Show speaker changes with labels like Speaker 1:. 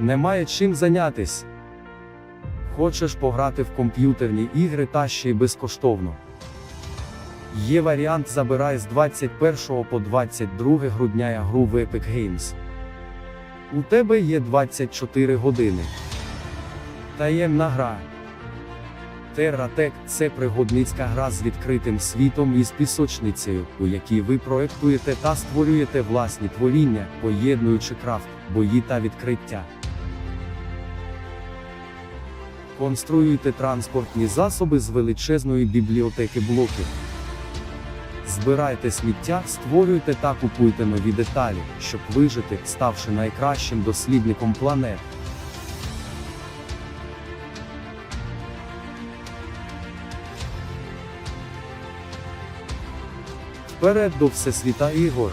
Speaker 1: Немає чим зайнятись. Хочеш пограти в комп'ютерні ігри та ще й безкоштовно. Є варіант забирай з 21 по 22 грудня гру в Epic Games. У тебе є 24 години. Таємна гра. TerraTech – це пригодницька гра з відкритим світом і з пісочницею, у якій ви проектуєте та створюєте власні творіння, поєднуючи крафт, бої та відкриття. Конструюйте транспортні засоби з величезної бібліотеки блоків. Збирайте сміття, створюйте та купуйте нові деталі, щоб вижити, ставши найкращим дослідником планет. Вперед до всесвіта ігор.